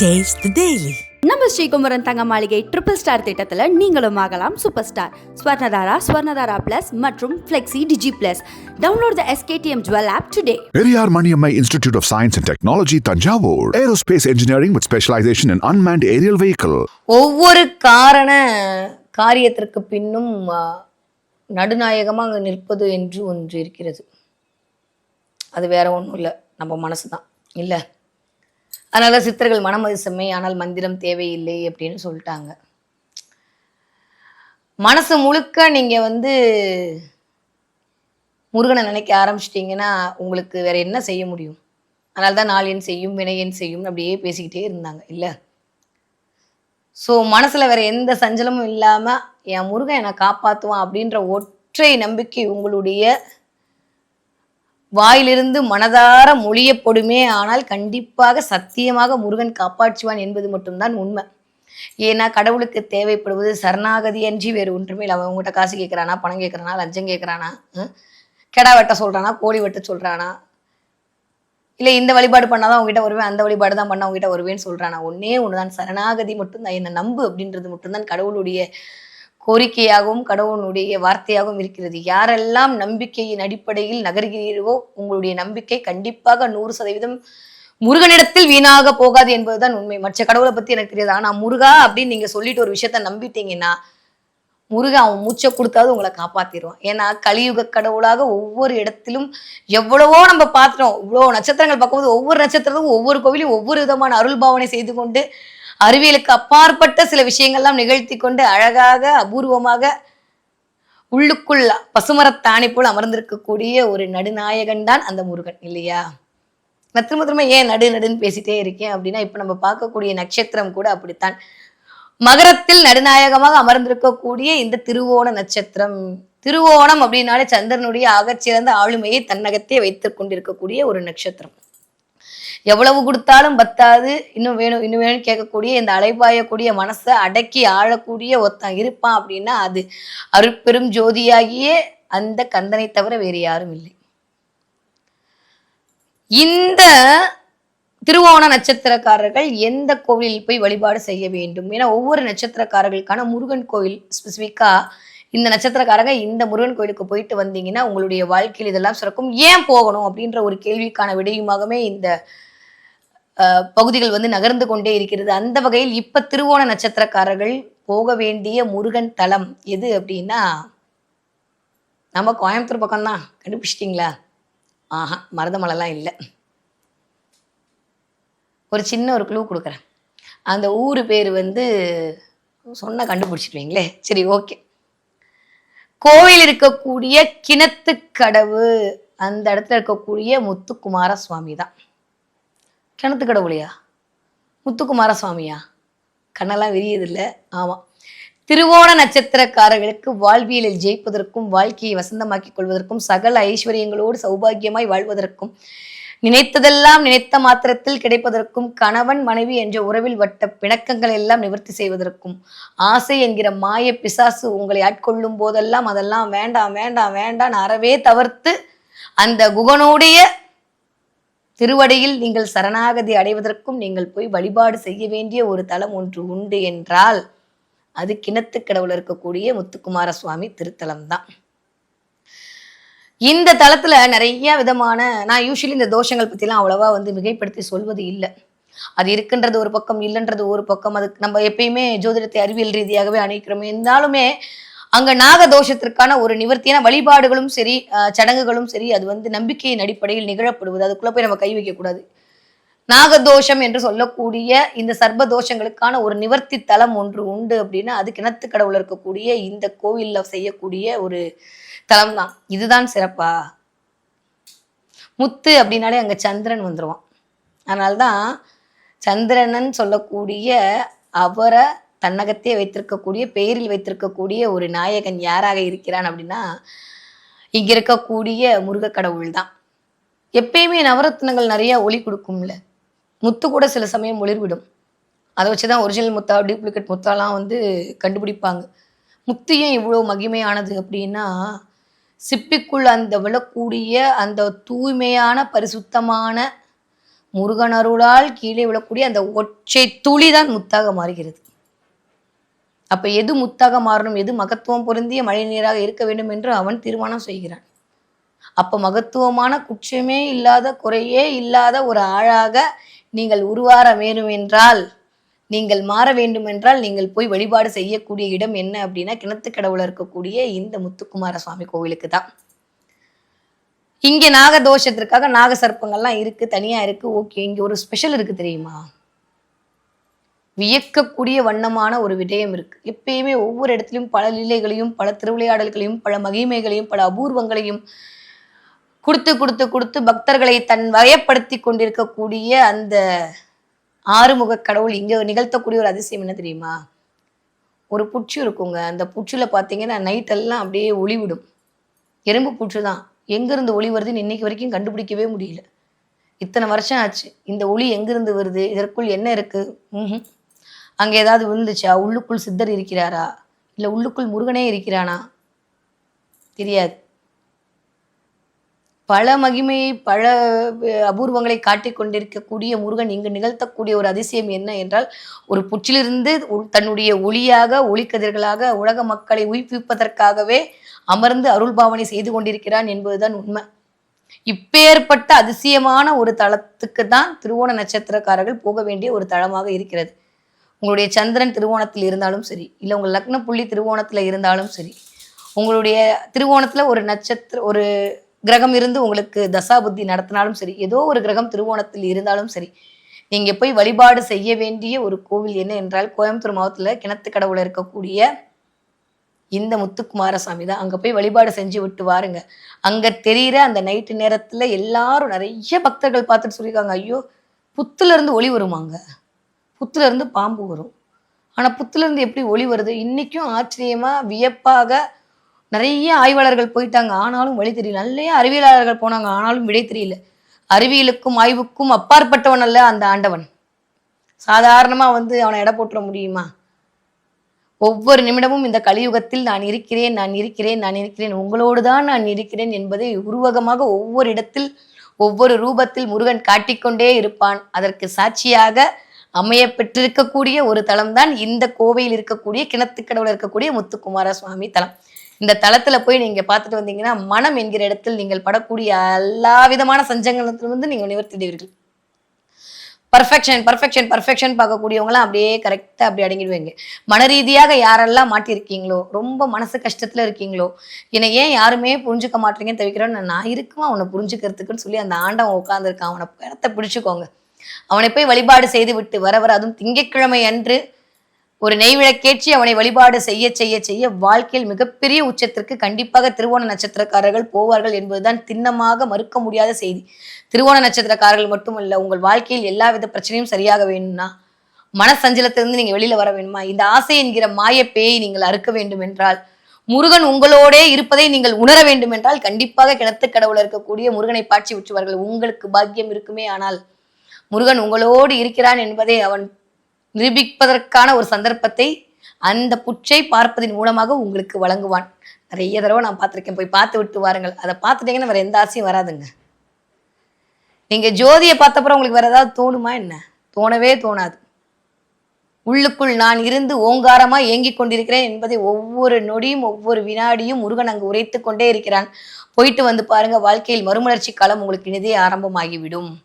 The Daily. நம்ம ஸ்ரீகுமரன் தங்க மாளிகை ட்ரிபிள் ஸ்டார் திட்டத்தில் நீங்களும் ஆகலாம் super star Swarnadhara Swarnadhara plus மற்றும் flexi digi plus download the SKTM jewel app today Periyar Maniammai Institute of Science and Technology, Tanjavur. Aerospace engineering with specialization in unmanned aerial vehicle. ஒவ்வொரு காரண காரியத்திற்கு பின்னும் நடுநாயகமாக நிற்பது என்று ஒன்று இருக்கிறது. அது வேற ஒன்றும் இல்லை. நம்ம மனசு தான் இல்லை? அதனால சித்தர்கள் மனமது செம்மை ஆனால் மந்திரம் தேவையில்லை அப்படின்னு சொல்லிட்டாங்க. மனசு முழுக்க நீங்க வந்து முருகனை நினைக்க ஆரம்பிச்சிட்டிங்கன்னா உங்களுக்கு வேற என்ன செய்ய முடியும்? அதனால தான் நாள் என் செய்யும் வினை என் செய்யும் அப்படியே பேசிக்கிட்டே இருந்தாங்க இல்லை? ஸோ மனசில் வேற எந்த சஞ்சலமும் இல்லாமல் என் முருகன் என்னை காப்பாற்றுவான் அப்படின்ற ஒற்றை நம்பிக்கை உங்களுடைய வாயிலிருந்து மனதார மொழியப்படுமே ஆனால் கண்டிப்பாக சத்தியமாக முருகன் காப்பாற்றுவான் என்பது மட்டும்தான் உண்மை. ஏன்னா கடவுளுக்கு தேவைப்படுவது சரணாகதி அன்றி வேறு ஒன்றுமே இல்லை. அவன் உங்கள்கிட்ட காசு கேட்குறானா பணம் கேட்குறானா லஞ்சம் கேட்குறானா கெடா வெட்ட சொல்கிறானா கோழி வெட்ட சொல்கிறானா இல்லை இந்த வழிபாடு பண்ணாதான் உங்ககிட்ட வருவேன் அந்த வழிபாடு தான் பண்ண உங்ககிட்ட வருவேன்னு சொல்கிறானா ஒன்னே தான் சரணாகதி மட்டும்தான். என்னை நம்பு அப்படின்றது மட்டும்தான் கடவுளுடைய கோரிக்கையாகவும் கடவுளுடைய வார்த்தையாகவும் இருக்கிறது. யாரெல்லாம் நம்பிக்கையின் அடிப்படையில் நகர்கிறீர்களோ உங்களுடைய நம்பிக்கை கண்டிப்பாக நூறு சதவீதம் முருகனிடத்தில் வீணாக போகாது என்பதுதான் உண்மை. மற்ற கடவுளை பத்தி எனக்கு தெரியாது. ஆனா முருகா அப்படின்னு நீங்க சொல்லிட்டு ஒரு விஷயத்த நம்பிட்டீங்கன்னா முருகா அவன் மூச்சை கொடுத்தாவது உங்களை காப்பாத்திடுவான் ஏன்னா கலியுக கடவுளாக ஒவ்வொரு இடத்திலும் எவ்வளவோ நம்ம பார்த்துட்டோம். இவ்வளோ நட்சத்திரங்கள் பார்க்கும்போது ஒவ்வொரு நட்சத்திரத்துக்கும் ஒவ்வொரு கோவிலையும் ஒவ்வொரு விதமான அருள் பாவனை செய்து கொண்டு அறிவியலுக்கு அப்பாற்பட்ட சில விஷயங்கள்லாம் நிகழ்த்தி கொண்டு அழகாக அபூர்வமாக உள்ளுக்குள் பசுமரத்தாணி போல் அமர்ந்திருக்கக்கூடிய ஒரு நடுநாயகன் தான் அந்த முருகன் இல்லையா? நான் திரும்ப திரும்ப ஏன் நடு நடுன்னு பேசிட்டே இருக்கேன் அப்படின்னா இப்ப நம்ம பார்க்கக்கூடிய நட்சத்திரம் கூட அப்படித்தான். மகரத்தில் நடுநாயகமாக அமர்ந்திருக்கக்கூடிய இந்த திருவோண நட்சத்திரம். திருவோணம் அப்படின்னாலே சந்திரனுடைய ஆகச்சிறந்த ஆளுமையை தன்னகத்தே வைத்துக் கொண்டிருக்கக்கூடிய ஒரு நட்சத்திரம். எவ்வளவு கொடுத்தாலும் பத்தாது. இன்னும் வேணும் இன்னும் வேணும்னு கேட்கக்கூடிய இந்த அலைபாயக்கூடிய மனசை அடக்கி ஆழக்கூடிய ஒருத்தன் இருப்பான் அப்படின்னா அது அருட்பெரும் ஜோதியாகிய அந்த கந்தனை தவிர வேறு யாரும் இல்லை. இந்த திருவோண நட்சத்திரக்காரர்கள் எந்த கோவிலில் போய் வழிபாடு செய்ய வேண்டும்? ஏன்னா ஒவ்வொரு நட்சத்திரக்காரர்களுக்கான முருகன் கோவில் ஸ்பெசிஃபிக்கா இந்த நட்சத்திரக்காரங்க இந்த முருகன் கோயிலுக்கு போயிட்டு வந்தீங்கன்னா உங்களுடைய வாழ்க்கையில் இதெல்லாம் சிறக்கும். ஏன் போகணும் அப்படின்ற ஒரு கேள்விக்கான விடையுமாகவே இந்த பகுதிகள் வந்து நகர்ந்து கொண்டே இருக்கிறது. அந்த வகையில் இப்ப திருவோண நட்சத்திரக்காரர்கள் போக வேண்டிய முருகன் தலம் எது அப்படின்னா நம்ம கோயம்புத்தூர் பக்கம்தான். கண்டுபிடிச்சிட்டிங்களா? ஆஹா மருதமலைலாம் இல்லை. ஒரு சின்ன ஒரு க்ளூ கொடுக்குறேன். அந்த ஊர் பேர் வந்து சொன்ன கண்டுபிடிச்சிடுவீங்களே. சரி ஓகே கோவில் இருக்கக்கூடிய கிணத்துக்கடவு. அந்த இடத்துல இருக்கக்கூடிய முத்துக்குமார சுவாமி தான் கிணத்து கடவுளையா? முத்துக்குமார சுவாமியா கண்ணெல்லாம் விரியுதில்ல. ஆமாம் திருவோண நட்சத்திரக்காரர்களுக்கு வாழ்வியலில் ஜெயிப்பதற்கும் வாழ்க்கையை வசந்தமாக்கிக் கொள்வதற்கும் சகல ஐஸ்வர்யங்களோடு சௌபாகியமாய் வாழ்வதற்கும் நினைத்ததெல்லாம் நினைத்த மாத்திரத்தில் கிடைப்பதற்கும் கணவன் மனைவி என்ற உறவில் வட்ட பிணக்கங்கள் எல்லாம் நிவர்த்தி செய்வதற்கும் ஆசை என்கிற மாய பிசாசு உங்களை ஆட்கொள்ளும் போதெல்லாம் அதெல்லாம் வேண்டாம் வேண்டாம் வேண்டாம் அறவே தவிர்த்து அந்த குகனுடைய திருவடியில் நீங்கள் சரணாகதி அடைவதற்கும் நீங்கள் போய் வழிபாடு செய்ய வேண்டிய ஒரு தலம் ஒன்று உண்டு என்றால் அது கிணத்து கடவுள் இருக்கக்கூடிய முத்துக்குமார சுவாமி திருத்தலம் தான். இந்த தளத்துல நிறைய விதமான நான் யூஸ்வலி இந்த தோஷங்கள் பத்திலாம் அவ்வளவா வந்து மிகைப்படுத்தி சொல்வது இல்லை. அது இருக்குன்றது ஒரு பக்கம் இல்லைன்றது ஒரு பக்கம் அதுக்கு நம்ம எப்பயுமே ஜோதிடத்தை அறிவியல் ரீதியாகவே அணைக்கிறோம். இருந்தாலுமே அங்க நாக தோஷத்திற்கான ஒரு நிவர்த்தியான வழிபாடுகளும் சரி சடங்குகளும் சரி அது வந்து நம்பிக்கையின் அடிப்படையில் நிகழப்படுவது. அதுக்குள்ள போய் நம்ம கை வைக்க கூடாது. நாகதோஷம் என்று சொல்லக்கூடிய இந்த சர்ப்ப தோஷங்களுக்கான ஒரு நிவர்த்தி தலம் ஒன்று உண்டு அப்படின்னா அது கிணத்து கடவுள் இருக்கக்கூடிய இந்த கோவில்ல செய்யக்கூடிய ஒரு தலம் தான். இதுதான் சிறப்பா. முத்து அப்படின்னாலே அங்க சந்திரன் வந்துருவான். அதனால்தான் சந்திரனன் சொல்லக்கூடிய அவரை தன்னகத்தே வைத்திருக்கக்கூடிய பெயரில் வைத்திருக்கக்கூடிய ஒரு நாயகன் யாராக இருக்கிறான் அப்படின்னா இங்க இருக்கக்கூடிய முருக கடவுள் தான். எப்பயுமே நவரத்னங்கள் நிறைய ஒளி கொடுக்கும்ல. முத்து கூட சில சமயம் ஒளிர்விடும். அதை வச்சு தான் ஒரிஜினல் முத்தா டூப்ளிகேட் முத்தாலாம் வந்து கண்டுபிடிப்பாங்க. முத்து ஏன் இவ்வளோ மகிமையானது அப்படின்னா சிப்பிக்குள் அந்த விழக்கூடிய அந்த தூய்மையான பரிசுத்தமான முருகன் அருளால் கீழே விழக்கூடிய அந்த ஒற்றை துளி தான் முத்தாக மாறுகிறது. அப்ப எது முத்தாக மாறணும் எது மகத்துவம் பொருந்திய மழை நீராக இருக்க வேண்டும் என்று அவன் தீர்மானம் செய்கிறான். அப்ப மகத்துவமான குற்றமே இல்லாத குறையே இல்லாத ஒரு ஆளாக நீங்கள் உருவார வேண்டும் என்றால் நீங்கள் மாற வேண்டும் என்றால் நீங்கள் போய் வழிபாடு செய்யக்கூடிய இடம் என்ன அப்படின்னா கிணத்து கடவுள இருக்கக்கூடிய இந்த முத்துக்குமார சுவாமி கோவிலுக்கு தான். இங்கே நாக தோஷத்திற்காக நாக சர்ப்பங்கள்லாம் இருக்குது தனியாக இருக்குது ஓகே இங்கே ஒரு ஸ்பெஷல் இருக்குது தெரியுமா? வியக்கக்கூடிய வண்ணமான ஒரு விடயம் இருக்கு. எப்பயுமே ஒவ்வொரு இடத்துலையும் பல லீலைகளையும் பல திருவிளையாடல்களையும் பல மகிமைகளையும் பல அபூர்வங்களையும் கொடுத்து கொடுத்து கொடுத்து பக்தர்களை தன் வயப்படுத்தி கொண்டிருக்கக்கூடிய அந்த ஆறுமுக கடவுள் இங்க நிகழ்த்தக்கூடிய ஒரு அதிசயம் என்ன தெரியுமா? ஒரு புச்சு இருக்குங்க. அந்த புச்சில் பார்த்தீங்கன்னா நைட் எல்லாம் அப்படியே ஒளி விடும் எறும்பு புற்று தான். எங்கிருந்து ஒளி வருதுன்னு இன்னைக்கு வரைக்கும் கண்டுபிடிக்கவே முடியல. இத்தனை வருஷம் ஆச்சு. இந்த ஒளி எங்கிருந்து வருது? இதற்குள் என்ன இருக்கு? அங்கே ஏதாவது விழுந்துச்சா? உள்ளுக்குள் சித்தர் இருக்கிறாரா? இல்லை உள்ளுக்குள் முருகனே இருக்கிறானா? தெரியாது. பல மகிமையை பல அபூர்வங்களை காட்டிக் கொண்டிருக்கக்கூடிய முருகன் இங்கு நிகழ்த்தக்கூடிய ஒரு அதிசயம் என்ன என்றால் ஒரு புற்றிலிருந்து தன்னுடைய ஒளியாக ஒளிக்கதிர்களாக உலக மக்களை உயிர்ப்பிப்பதற்காகவே அமர்ந்து அருள் பாவனை செய்து கொண்டிருக்கிறான் என்பதுதான் உண்மை. இப்பேற்பட்ட அதிசயமான ஒரு தளத்துக்கு தான் திருவோண நட்சத்திரக்காரர்கள் போக வேண்டிய ஒரு தளமாக இருக்கிறது. உங்களுடைய சந்திரன் திருவோணத்தில் இருந்தாலும் சரி இல்லை உங்கள் லக்ன புள்ளி திருவோணத்தில் இருந்தாலும் சரி உங்களுடைய திருவோணத்தில் ஒரு நட்சத்திர ஒரு கிரகம் இருந்து உங்களுக்கு தசாபுத்தி நடத்தினாலும் சரி ஏதோ ஒரு கிரகம் திருவோணத்தில் இருந்தாலும் சரி நீங்கள் போய் வழிபாடு செய்ய வேண்டிய ஒரு கோவில் என்ன என்றால் கோயம்புத்தூர் மாவட்டத்தில் கிணத்து கடவுளை இருக்கக்கூடிய இந்த முத்துக்குமாரசாமி தான். அங்கே போய் வழிபாடு செஞ்சு விட்டு வாருங்க. அங்கே தெரியிற அந்த நைட்டு நேரத்தில் எல்லாரும் நிறைய பக்தர்கள் பார்த்துட்டு சொல்லியிருக்காங்க ஐயோ புத்துலேருந்து ஒளி வருமாங்க. புத்துலேருந்து பாம்பு வரும். ஆனால் புத்துலேருந்து எப்படி ஒளி வருது? இன்றைக்கும் ஆச்சரியமாக வியப்பாக நிறைய ஆய்வாளர்கள் போயிட்டாங்க. ஆனாலும் வழி தெரியல. நிறைய அறிவியலாளர்கள் போனாங்க. ஆனாலும் விடை தெரியல. அறிவியலுக்கும் ஆய்வுக்கும் அப்பாற்பட்டவன் அல்ல அந்த ஆண்டவன். சாதாரணமாக வந்து அவனை எடை போட்டுற முடியுமா? ஒவ்வொரு நிமிடமும் இந்த கலியுகத்தில் நான் இருக்கிறேன் நான் இருக்கிறேன் நான் இருக்கிறேன். உங்களோடு தான் நான் இருக்கிறேன் என்பதை உருவகமாக ஒவ்வொரு இடத்தில் ஒவ்வொரு ரூபத்தில் முருகன் காட்டிக்கொண்டே இருப்பான். அதற்கு சாட்சியாக அமைய பெற்றிருக்கக்கூடிய ஒரு தலம்தான் இந்த கோவையில் இருக்கக்கூடிய கிணத்துக்கடவுல இருக்கக்கூடிய முத்துக்குமார சுவாமி தலம். இந்த தளத்துல போய் நீங்க பார்த்துட்டு வந்தீங்கன்னா மனம் என்கிற இடத்தில் நீங்கள் படக்கூடிய எல்லா விதமான சஞ்சங்கத்திலிருந்து நீங்க நிவர்த்திடுவீர்கள் பர்ஃபெக்ஷன் பர்ஃபெக்ஷன் பர்ஃபெக்ஷன் பார்க்கக்கூடியவங்களாம் அப்படியே கரெக்டாக அப்படி அடங்கிடுவீங்க. மன ரீதியாக யாரெல்லாம் மாட்டியிருக்கீங்களோ ரொம்ப மனசு கஷ்டத்தில் இருக்கீங்களோ என்னை ஏன் யாருமே புரிஞ்சுக்க மாட்டீங்கன்னு தவிக்கிறோன்னு நான் இருக்குமா? அவனை புரிஞ்சுக்கிறதுக்குன்னு சொல்லி அந்த ஆண்டவன் உட்காந்துருக்கான் அவனை இடத்த பிடிச்சிக்கோங்க. அவனை போய் வழிபாடு செய்து விட்டு வர வர அதுவும் திங்கட்கிழமை அன்று ஒரு நெய் விளக்கேற்றி அவனை வழிபாடு செய்ய செய்ய செய்ய வாழ்க்கையில் மிகப்பெரிய உச்சத்திற்கு கண்டிப்பாக திருவோண நட்சத்திரக்காரர்கள் போவார்கள் என்பதுதான் திண்ணமாக மறுக்க முடியாத செய்தி. திருவோண நட்சத்திரக்காரர்கள் மட்டுமல்ல உங்கள் வாழ்க்கையில் எல்லா வித பிரச்சனையும் சரியாக வேணும்னா மனசஞ்சலத்திலிருந்து நீங்க வெளியில வர வேணுமா? இந்த ஆசை என்கிற மாய பேயை நீங்கள் அறுக்க வேண்டும் என்றால் முருகன் உங்களோடே இருப்பதை நீங்கள் உணர வேண்டும் என்றால் கண்டிப்பாக கிணத்து கடவுள இருக்கக்கூடிய முருகனை பாட்சி விற்றுவார்கள் உங்களுக்கு பாக்கியம் இருக்குமே ஆனால் முருகன் உங்களோடு இருக்கிறான் என்பதை அவன் நிரூபிப்பதற்கான ஒரு சந்தர்ப்பத்தை அந்த புற்றை பார்ப்பதன் மூலமாக உங்களுக்கு வழங்குவான். நிறைய தடவை நான் பார்த்துருக்கேன். போய் பார்த்து விட்டு வாருங்கள். அதை பார்த்துட்டீங்கன்னா வேற எந்த ஆசையும் வராதுங்க. நீங்க ஜோதியை பார்த்தப்பறம் உங்களுக்கு வேற ஏதாவது தோணுமா என்ன? தோணவே தோணாது. உள்ளுக்குள் நான் இருந்து ஓங்காரமா ஏங்கிக் கொண்டிருக்கிறேன் என்பதை ஒவ்வொரு நொடியும் ஒவ்வொரு வினாடியும் முருகன் அங்கு உரைத்து கொண்டே இருக்கிறான். போயிட்டு வந்து பாருங்க வாழ்க்கையில் மறுமலர்ச்சி காலம் உங்களுக்கு இனிதே ஆரம்பமாகிவிடும்.